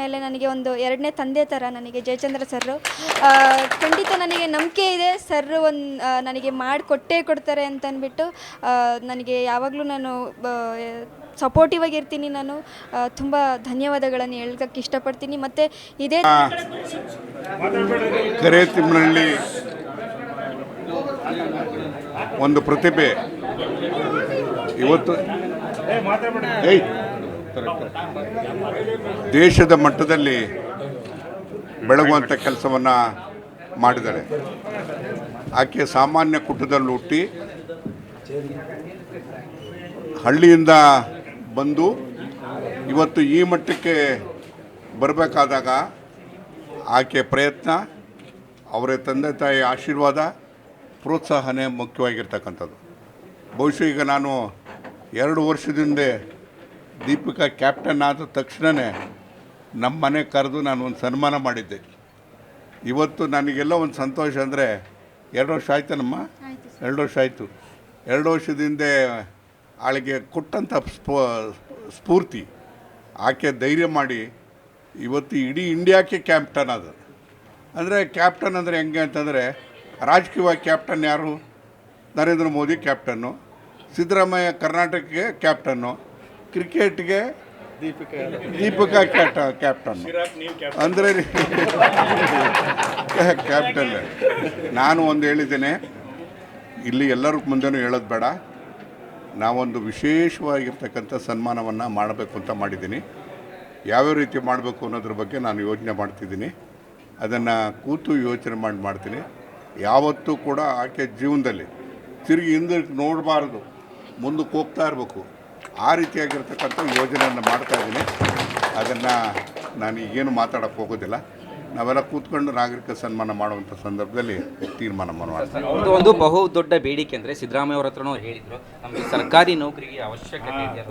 ಮೇಲೆ ನನಗೆ ಒಂದು ಎರಡನೇ ತಂದೆ ಥರ ನನಗೆ ಜಯಚಂದ್ರ ಸರ್ರು. ಖಂಡಿತ ನನಗೆ ನಂಬಿಕೆ ಇದೆ. ಸರ್ ಒಂದು ನನಗೆ ಮಾಡಿಕೊಟ್ಟೇ ಕೊಡ್ತಾರೆ ಅಂತ ನನಗೆ ಯಾವಾಗಲೂ ನಾನು ಸಪೋರ್ಟಿವ್ ಆಗಿರ್ತೀನಿ ನಾನು. ತುಂಬ ಧನ್ಯವಾದಗಳನ್ನು ಹೇಳಕ್ಕೆ ಇಷ್ಟಪಡ್ತೀನಿ. ಮತ್ತು ಇದೇ ತಿಮ್ಮನಹಳ್ಳಿ ಒಂದು ಪ್ರತಿಭೆ. ಇವತ್ತು ದೇಶದ ಮಟ್ಟದಲ್ಲಿ ಬೆಳಗುವಂಥ ಕೆಲಸವನ್ನು ಮಾಡಿದ್ದಾರೆ. ಆಕೆ ಸಾಮಾನ್ಯ ಕುಟುಂಬದಲ್ಲಿ ಹುಟ್ಟಿ ಹಳ್ಳಿಯಿಂದ ಬಂದು ಇವತ್ತು ಈ ಮಟ್ಟಕ್ಕೆ ಬರಬೇಕಾದಾಗ ಆಕೆ ಪ್ರಯತ್ನ, ಅವರ ತಂದೆ ತಾಯಿ ಆಶೀರ್ವಾದ, ಪ್ರೋತ್ಸಾಹನೇ ಮುಖ್ಯವಾಗಿರ್ತಕ್ಕಂಥದ್ದು. ಬಹುಶಃ ಈಗ ನಾನು ಎರಡು ವರ್ಷದಿಂದ ದೀಪಿಕಾ ಕ್ಯಾಪ್ಟನ್ ಆದ ತಕ್ಷಣವೇ ನಮ್ಮ ಮನೆ ಕರೆದು ನಾನು ಒಂದು ಸನ್ಮಾನ ಮಾಡಿದ್ದೆ. ಇವತ್ತು ನನಗೆಲ್ಲ ಒಂದು ಸಂತೋಷ ಅಂದರೆ ಎರಡು ವರ್ಷ ಆಯ್ತನಮ್ಮ? ಎರಡು ವರ್ಷ ಆಯಿತು. ಎರಡು ವರ್ಷದಿಂದ ಆಳಿಗೆ ಕೊಟ್ಟಂಥ ಸ್ಫೂ ಸ್ಫೂರ್ತಿ. ಆಕೆ ಧೈರ್ಯ ಮಾಡಿ ಇವತ್ತು ಇಡೀ ಇಂಡಿಯಾಕ್ಕೆ ಕ್ಯಾಪ್ಟನ್ ಅದು ಅಂದರೆ ಕ್ಯಾಪ್ಟನ್ ಅಂದರೆ ಹೆಂಗೆ ಅಂತಂದರೆ ರಾಜಕೀಯವಾಗಿ ಕ್ಯಾಪ್ಟನ್ ಯಾರು? ನರೇಂದ್ರ ಮೋದಿ ಕ್ಯಾಪ್ಟನ್ನು ಸಿದ್ದರಾಮಯ್ಯ ಕರ್ನಾಟಕಕ್ಕೆ ಕ್ಯಾಪ್ಟನ್ನು ಕ್ರಿಕೆಟ್ಗೆ ದೀಪಿಕಾ ಕ್ಯಾಟ ಕ್ಯಾಪ್ಟನ್. ಅಂದರೆ ಕ್ಯಾಪ್ಟನ್. ನಾನು ಒಂದು ಹೇಳಿದ್ದೇನೆ ಇಲ್ಲಿ ಎಲ್ಲರ ಮುಂದೆನೂ ಹೇಳೋದು ಬೇಡ. ನಾವೊಂದು ವಿಶೇಷವಾಗಿರ್ತಕ್ಕಂಥ ಸನ್ಮಾನವನ್ನು ಮಾಡಬೇಕು ಅಂತ ಮಾಡಿದ್ದೀನಿ. ಯಾವ್ಯಾವ ರೀತಿ ಮಾಡಬೇಕು ಅನ್ನೋದ್ರ ಬಗ್ಗೆ ನಾನು ಯೋಚನೆ ಮಾಡ್ತಿದ್ದೀನಿ. ಅದನ್ನು ಕೂತು ಯೋಚನೆ ಮಾಡಿ ಮಾಡ್ತೀನಿ. ಯಾವತ್ತೂ ಕೂಡ ಆಕೆ ಜೀವನದಲ್ಲಿ ತಿರುಗಿ ಹಿಂದಕ್ಕೆ ನೋಡಬಾರ್ದು. ಮುಂದಕ್ಕೆ ಹೋಗ್ತಾ ಇರಬೇಕು. ಆ ರೀತಿಯಾಗಿರ್ತಕ್ಕಂಥ ಯೋಜನೆಯನ್ನು ಮಾಡ್ತಾ ಇದ್ದೀನಿ. ಅದನ್ನು ನಾನು ಈಗೇನು ಮಾತಾಡೋಕ್ಕೆ ಹೋಗೋದಿಲ್ಲ. ನಾವೆಲ್ಲ ಕೂತ್ಕೊಂಡು ನಾಗರಿಕ ಸನ್ಮಾನ ಮಾಡುವಂಥ ಸಂದರ್ಭದಲ್ಲಿ ತೀರ್ಮಾನ ಮಾಡುವಂಥ ಒಂದು ಬಹು ದೊಡ್ಡ ಬೇಡಿಕೆ ಅಂದರೆ ಸಿದ್ದರಾಮಯ್ಯ ಅವ್ರ ಹತ್ರನೂ ಹೇಳಿದರು. ನಮಗೆ ಸರ್ಕಾರಿ ನೌಕರಿಗೆ ಅವಶ್ಯಕತೆ ಇದೆ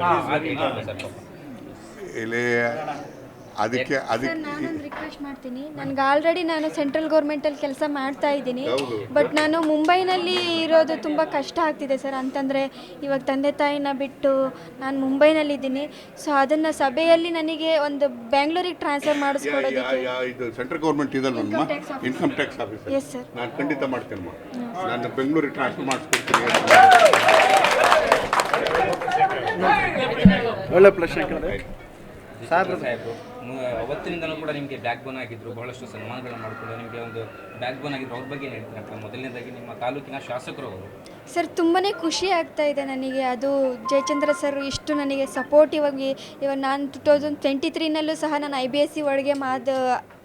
ಹೇಳಿದ್ರು ಸರ್. ಅದಕ್ಕೆ ಅದಕ್ಕೆ ನಾನೊಂದು ರಿಕ್ವೆಸ್ಟ್ ಮಾಡ್ತೀನಿ. ನನಗೆ ಆಲ್ರೆಡಿ ನಾನು ಸೆಂಟ್ರಲ್ ಗೌರ್ಮೆಂಟಲ್ಲಿ ಕೆಲಸ ಮಾಡ್ತಾ ಇದ್ದೀನಿ. ಹೌದು. ಬಟ್ ನಾನು ಮುಂಬೈನಲ್ಲಿ ಇರೋದು ತುಂಬ ಕಷ್ಟ ಆಗ್ತಿದೆ ಸರ್. ಅಂತಂದರೆ ಇವಾಗ ತಂದೆ ತಾಯಿನ ಬಿಟ್ಟು ನಾನು ಮುಂಬೈನಲ್ಲಿ ಇದ್ದೀನಿ. ಸೊ ಅದನ್ನು ಸಭೆಯಲ್ಲಿ ನನಗೆ ಒಂದು ಬ್ಯಾಂಗ್ಳೂರಿಗೆ ಟ್ರಾನ್ಸ್ಫರ್ ಮಾಡಿಸ್ಕೊಡೋದಕ್ಕೆ ಯಾ- ಇದು ಸೆಂಟ್ರಲ್ ಗೌರ್ಮೆಂಟ್ ಇದಲ್ವಮ್ಮ Income tax officer. Income tax officer yes sir ನಾನು ಖಂಡಿತ ನಾನು ಬೆಂಗಳೂರಿಗೆ ಟ್ರಾನ್ಸ್ಫರ್ ಮಾಡಿಸ್ಕೊಡ್ತೀನಿ ಒಳ್ಳೆ ಪ್ರಶ್ನೆ ಕೇಳಿದೆ. ಸಾಹೇಬ್ರು. ಅವತ್ತಿನಿಂದನೂ ಕೂಡ ನಿಮಗೆ ಬ್ಯಾಕ್ ಬೋನ್ ಆಗಿದ್ರು, ಬಹಳಷ್ಟು ಸನ್ಮಾನಗಳನ್ನು ಮಾಡಿಕೊಂಡು ನಿಮಗೆ ಒಂದು ಬ್ಯಾಕ್ ಬೋನ್ ಆಗಿದ್ರು. ಅವ್ರ ಬಗ್ಗೆ ಏನು ಹೇಳ್ತೀರಪ್ಪ ಮೊದಲನೇದಾಗಿ ನಿಮ್ಮ ತಾಲೂಕಿನ ಶಾಸಕರು ಅವರು? ಸರ್ ತುಂಬಾ ಖುಷಿ ಆಗ್ತಾ ಇದೆ ನನಗೆ. ಅದು ಜಯಚಂದ್ರ ಸರ್ ಇಷ್ಟು ನನಗೆ ಸಪೋರ್ಟಿವ್ ಆಗಿ ಇವಾಗ ನಾನು ಟು ತೌಸಂಡ್ ಟ್ವೆಂಟಿ ತ್ರೀನಲ್ಲೂ ಸಹ ನಾನು ಐ ಬಿ ಎಸ್ ಸಿ ಒಳಗೆ ಮಾದ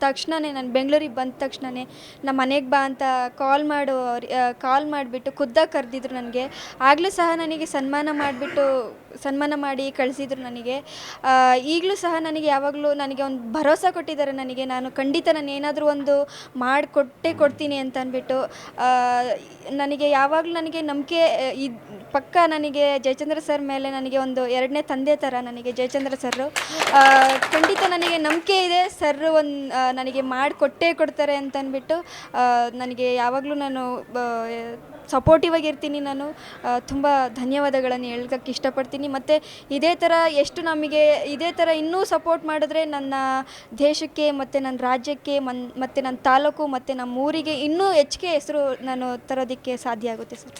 ತಕ್ಷಣವೇ ನಾನು ಬೆಂಗಳೂರಿಗೆ ಬಂದ ತಕ್ಷಣವೇ ನಮ್ಮ ಮನೆಗೆ ಬಾ ಅಂತ ಕಾಲ್ ಮಾಡು ಕಾಲ್ ಮಾಡಿಬಿಟ್ಟು ಖುದ್ದಾಗಿ ಕರೆದಿದ್ರು ನನಗೆ. ಆಗಲೂ ಸಹ ನನಗೆ ಸನ್ಮಾನ ಮಾಡಿಬಿಟ್ಟು, ಸನ್ಮಾನ ಮಾಡಿ ಕಳಿಸಿದ್ರು ನನಗೆ. ಈಗಲೂ ಸಹ ನನಗೆ ಯಾವಾಗಲೂ ನನಗೆ ಒಂದು ಭರೋಸೆ ಕೊಟ್ಟಿದ್ದಾರೆ ನನಗೆ. ನಾನು ಖಂಡಿತ ನಾನು ಏನಾದರೂ ಒಂದು ಮಾಡಿಕೊಟ್ಟೇ ಕೊಡ್ತೀನಿ ಅಂತ ಅಂದ್ಬಿಟ್ಟು ನನಗೆ ಯಾವಾಗಲೂ ನನಗೆ ನಂಬಿಕೆ ಇದು ಪಕ್ಕ ನನಗೆ ಜಯಚಂದ್ರ ಸರ್ ಮೇಲೆ ನನಗೆ ಒಂದು ಎರಡನೇ ತಂದೆ ಥರ ನನಗೆ ಜಯಚಂದ್ರ ಸರ್ರು. ಖಂಡಿತ ನನಗೆ ನಂಬಿಕೆ ಇದೆ ಸರ್ ಒಂದು ನನಗೆ ಮಾಡಿಕೊಟ್ಟೇ ಕೊಡ್ತಾರೆ ಅಂತ ಅಂದ್ಬಿಟ್ಟು ನನಗೆ ಯಾವಾಗಲೂ ನಾನು ಸಪೋರ್ಟಿವ್ ಆಗಿರ್ತೀನಿ ನಾನು. ತುಂಬ ಧನ್ಯವಾದಗಳನ್ನು ಹೇಳ್ಕಕ್ಕೆ ಇಷ್ಟಪಡ್ತೀನಿ. ಮತ್ತು ಇದೇ ಥರ ಎಷ್ಟು ನಮಗೆ ಇದೇ ಥರ ಇನ್ನೂ ಸಪೋರ್ಟ್ ಮಾಡಿದ್ರೆ ನನ್ನ ದೇಶಕ್ಕೆ ಮತ್ತು ನನ್ನ ರಾಜ್ಯಕ್ಕೆ ಮನ್ ಮತ್ತು ನನ್ನ ತಾಲೂಕು ಮತ್ತು ನಮ್ಮ ಊರಿಗೆ ಇನ್ನೂ ಹೆಚ್ಚಿಗೆ ಹೆಸರು ನಾನು ತರೋದಕ್ಕೆ ಸಾಧ್ಯ ಆಗುತ್ತೆ ಸರ್.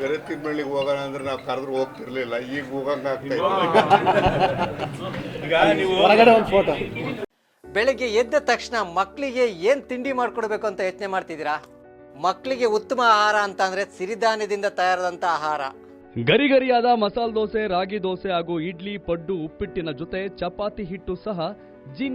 ಬೆಳಿಗ್ಗೆ ಹೋಗೋಣ ಅಂದ್ರೆ ನಾವು ಕರೆದ್ರು ಹೋಗ್ತಿರ್ಲಿಲ್ಲ. ಈಗ ಹೋಗಂಗೆ ಆಗ್ತಾ ಬೆಳಗ್ಗೆ ಎದ್ದ ತಕ್ಷಣ ಮಕ್ಕಳಿಗೆ ಏನು ತಿಂಡಿ ಮಾಡ್ಕೊಡ್ಬೇಕು ಅಂತ ಯೋಚನೆ ಮಾಡ್ತಿದ್ದೀರಾ? ಮಕ್ಕಳಿಗೆ ಉತ್ತಮ ಆಹಾರ ಅಂತ ಅಂದರೆ ಸಿರಿಧಾನ್ಯದಿಂದ ತಯಾರಾದಂಥ ಆಹಾರ. ಗರಿಗರಿಯಾದ ಮಸಾಲೆ ದೋಸೆ, ರಾಗಿ ದೋಸೆ ಹಾಗೂ ಇಡ್ಲಿ, ಪಡ್ಡು, ಉಪ್ಪಿಟ್ಟಿನ ಜೊತೆ ಚಪಾತಿ ಹಿಟ್ಟು ಸಹ ಜಿನಿ